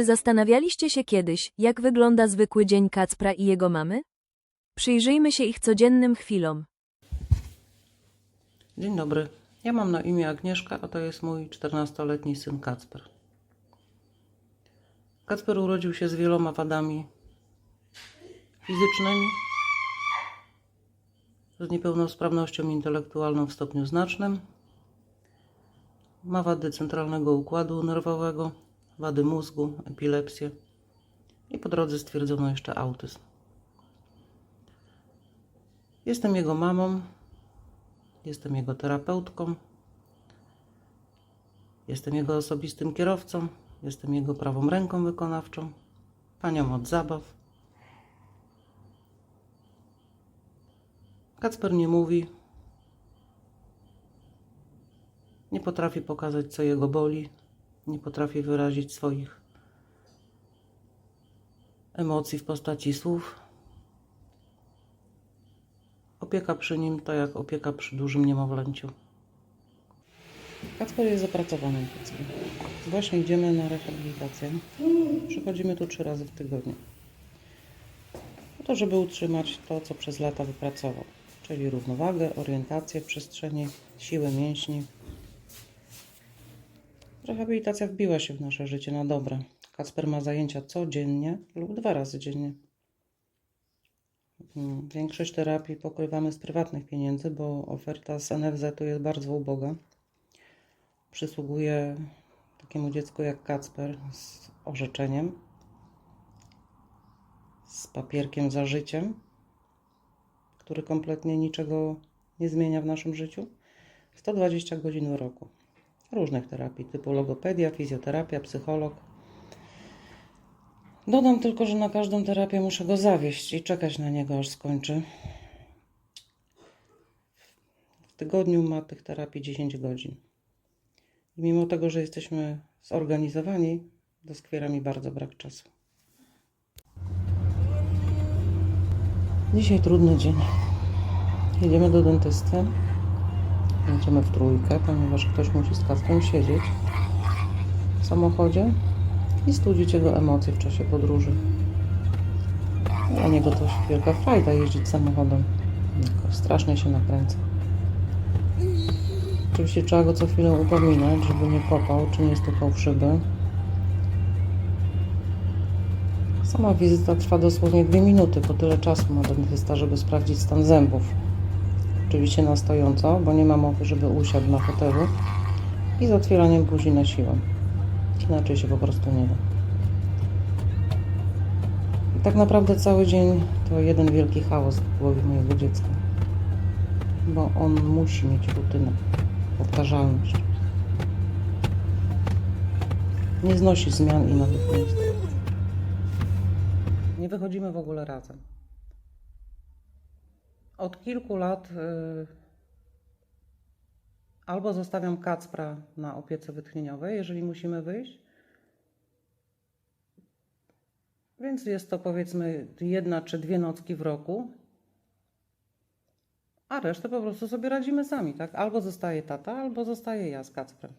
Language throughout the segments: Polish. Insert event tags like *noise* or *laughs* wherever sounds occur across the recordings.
Czy zastanawialiście się kiedyś, jak wygląda zwykły dzień Kacpra i jego mamy? Przyjrzyjmy się ich codziennym chwilom. Dzień dobry. Ja mam na imię Agnieszka, a to jest mój 14-letni syn Kacper. Kacper urodził się z wieloma wadami fizycznymi, z niepełnosprawnością intelektualną w stopniu znacznym. Ma wady centralnego układu nerwowego, wady mózgu, epilepsję i po drodze stwierdzono jeszcze autyzm. Jestem jego mamą, Jestem jego terapeutką. Jestem jego osobistym kierowcą. Jestem jego prawą ręką wykonawczą. Panią od zabaw. Kacper nie mówi. Nie potrafi pokazać, co jego boli. Nie potrafi wyrazić swoich emocji w postaci słów. Opieka przy nim to jak opieka przy dużym niemowlęciu. Kacper jest zapracowanym dzieckiem. Właśnie idziemy na rehabilitację. Przychodzimy tu trzy razy w tygodniu. Po to, żeby utrzymać to, co przez lata wypracował. Czyli równowagę, orientację w przestrzeni, siłę mięśni. Rehabilitacja wbiła się w nasze życie na dobre. Kacper ma zajęcia codziennie lub dwa razy dziennie. Mm, Większość terapii pokrywamy z prywatnych pieniędzy, bo oferta z NFZ-u jest bardzo uboga. Przysługuje takiemu dziecku jak Kacper z orzeczeniem, z papierkiem za życiem, który kompletnie niczego nie zmienia w naszym życiu. 120 godzin w roku. Różnych terapii typu logopedia, fizjoterapia, psycholog. Dodam tylko, że na każdą terapię muszę go zawieść i czekać na niego, aż skończy. W tygodniu ma tych terapii 10 godzin. I mimo tego, że jesteśmy zorganizowani, doskwiera mi bardzo brak czasu. Dzisiaj trudny dzień. Jedziemy do dentysty. Jedziemy w trójkę, ponieważ ktoś musi z Kacprem siedzieć w samochodzie i studzić jego emocje w czasie podróży. Dla niego to wielka frajda jeździć samochodem. Strasznie się nakręca. Oczywiście trzeba go co chwilę upominać, żeby nie kopał czy nie stukał w szyby. Sama wizyta trwa dosłownie dwie minuty, bo tyle czasu ma dentysta, żeby sprawdzić stan zębów. Oczywiście na stojąco, bo nie ma mowy, żeby usiadł na fotelu i z otwieraniem buzi na siłę. Inaczej się po prostu nie da. I tak naprawdę cały dzień to jeden wielki chaos w głowie mojego dziecka. Bo on musi mieć rutynę, powtarzalność. Nie znosi zmian i natychmiast. Nie wychodzimy w ogóle razem. Od kilku lat y, albo zostawiam Kacpra na opiece wytchnieniowej, jeżeli musimy wyjść. Więc jest to powiedzmy jedna czy dwie nocki w roku. A resztę po prostu sobie radzimy sami, tak? Albo zostaje tata, albo zostaje ja z Kacprem.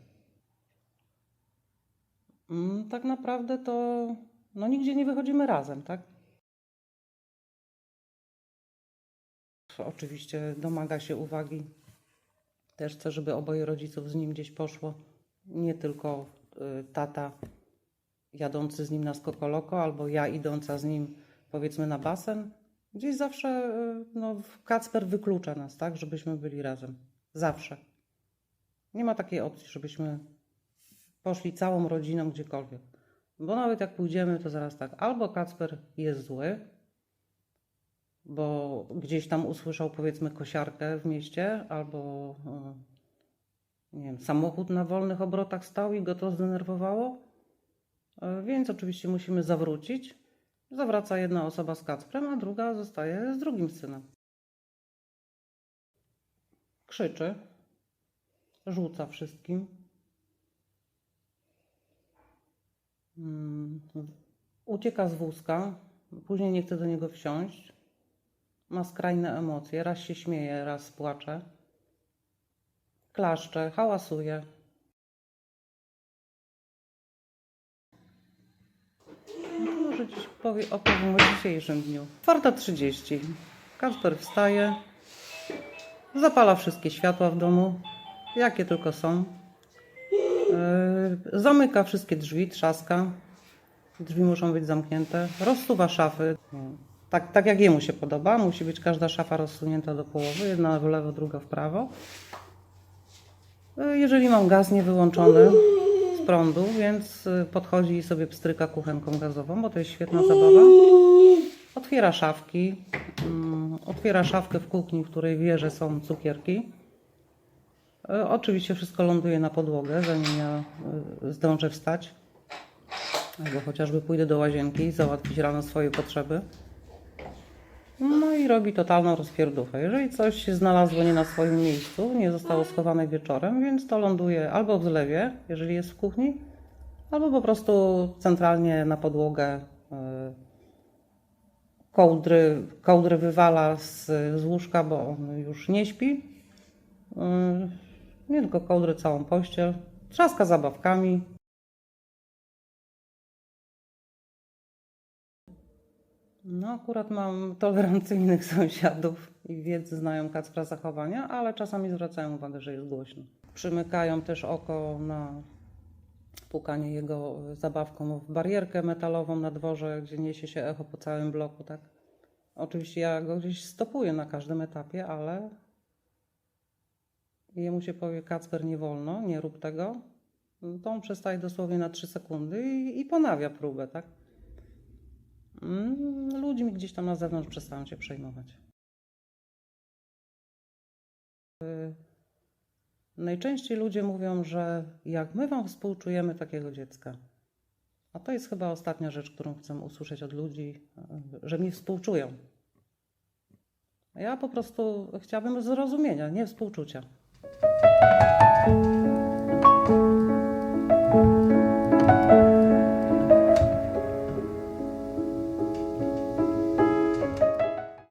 Mm, Tak naprawdę to no nigdzie nie wychodzimy razem, tak? Oczywiście domaga się uwagi. Też chcę, żeby oboje rodziców z nim gdzieś poszło. Nie tylko y, tata jadący z nim na skokoloko, albo ja idąca z nim powiedzmy na basen. Gdzieś zawsze y, no, Kacper wyklucza nas, tak? Żebyśmy byli razem. Zawsze. Nie ma takiej opcji, żebyśmy poszli całą rodziną gdziekolwiek. Bo nawet jak pójdziemy, to zaraz tak. Albo Kacper jest zły, bo gdzieś tam usłyszał powiedzmy kosiarkę w mieście, albo e, nie wiem, samochód na wolnych obrotach stał i go to zdenerwowało. E, Więc oczywiście musimy zawrócić. Zawraca jedna osoba z Kacprem, a druga zostaje z drugim synem. Krzyczy, rzuca wszystkim. Mm, Ucieka z wózka, później nie chce do niego wsiąść ma skrajne emocje. Raz się śmieje, raz płacze. Klaszcze, hałasuje. może dziś powie, opowiem o dzisiejszym dniu. 4.30. Kasper wstaje, zapala wszystkie światła w domu, jakie tylko są. Yy, Zamyka wszystkie drzwi, trzaska. Drzwi muszą być zamknięte. Rozsuwa szafy. Tak, tak jak jemu się podoba. Musi być każda szafa rozsunięta do połowy. Jedna w lewo, druga w prawo. Yy, Jeżeli mam gaz niewyłączony z prądu, więc yy, podchodzi i sobie pstryka kuchenką gazową, bo to jest świetna zabawa. Otwiera szafki. mm, Otwiera szafkę w kuchni, w której wie, że są cukierki. E, Oczywiście wszystko ląduje na podłogę, zanim ja e, zdążę wstać. Albo chociażby pójdę do łazienki załatwić rano swoje potrzeby. No i robi totalną rozpierduchę. Jeżeli coś się znalazło nie na swoim miejscu, nie zostało schowane wieczorem, więc to ląduje albo w zlewie, jeżeli jest w kuchni, albo po prostu centralnie na podłogę. e, Kołdry, kołdry wywala z, z łóżka, bo on już nie śpi. Yy, Nie tylko kołdry, całą pościel. Trzaska zabawkami. No, akurat mam tolerancyjnych *laughs* sąsiadów i wiedzy znają Kacpra zachowania, ale czasami zwracają uwagę, że jest głośno. Przymykają też oko na pukanie jego zabawką w barierkę metalową na dworze, gdzie niesie się echo po całym bloku, tak? Oczywiście ja go gdzieś stopuję na każdym etapie, ale jemu się powie Kacper nie wolno, nie rób tego, to on przestaje dosłownie na 3 sekundy i, i ponawia próbę, tak? Mm, Ludźmi gdzieś tam na zewnątrz przestają się przejmować. Y, Najczęściej ludzie mówią, że jak my wam współczujemy takiego dziecka. A to jest chyba ostatnia rzecz, którą chcę usłyszeć od ludzi, y, że mi współczują. Ja po prostu chciałabym zrozumienia, nie współczucia.